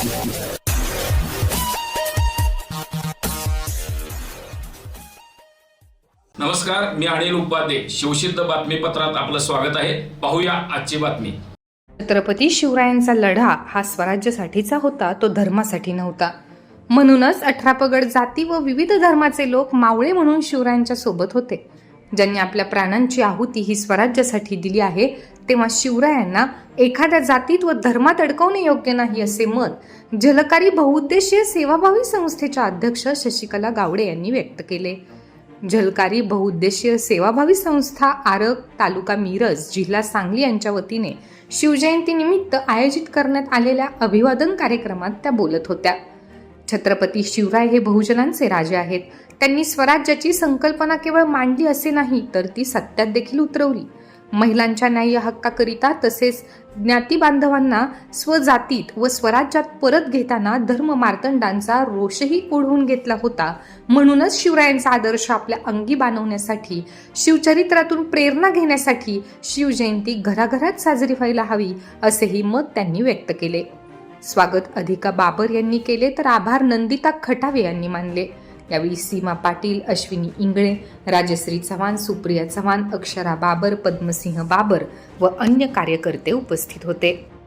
नमस्कार मी अनिल उपाध्ये. शिवसिद्ध बातमीपत्रात आपलं स्वागत आहे. पाहूया आजची बातमी. छत्रपती शिवरायांचा लढा हा स्वराज्यासाठीचा होता तो धर्मासाठी नव्हता. म्हणूनच अठरा पगड जाती व विविध धर्माचे लोक मावळे म्हणून शिवरायांच्या सोबत होते. ज्यांनी आपल्या प्राणांची आहुती ही स्वराज्यासाठी दिली आहे तेव्हा शिवरायांना एखाद्या जातीत व धर्मात अडकवणे योग्य नाही असे मत जलकारी बहुउद्देशीय सेवाभावी संस्थेच्या अध्यक्ष शशिकला गावडे यांनी व्यक्त केले. झलकारी बहुउद्देशीय सेवाभावी संस्था आरग तालुका मिरज जिल्हा सांगली यांच्या वतीने शिवजयंतीनिमित्त आयोजित करण्यात आलेल्या अभिवादन कार्यक्रमात त्या बोलत होत्या. छत्रपती शिवराय हे बहुजनांचे राजे आहेत. त्यांनी स्वराज्याची संकल्पना केवळ मांडली असे नाही तर ती सत्यात देखील उतरवली. महिलांच्या न्याय्य हक्काकरिता तसेच ज्ञाती बांधवांना स्वजातीत व स्वराज्यात परत घेताना धर्म मार्तंडांचा रोषही ओढवून घेतला होता. म्हणूनच शिवरायांचा आदर्श आपल्या अंगी बांधवण्यासाठी शिवचरित्रातून प्रेरणा घेण्यासाठी शिवजयंती घराघरात साजरी व्हायला हवी असेही मत त्यांनी व्यक्त केले. स्वागत अधिका बाबर यांनी केले तर आभार नंदिता खटावे यांनी मानले. यावेळी सीमा पाटील अश्विनी इंगळे राजश्री चव्हाण सुप्रिया चव्हाण अक्षरा बाबर पद्मसिंह बाबर व अन्य कार्यकर्ते उपस्थित होते.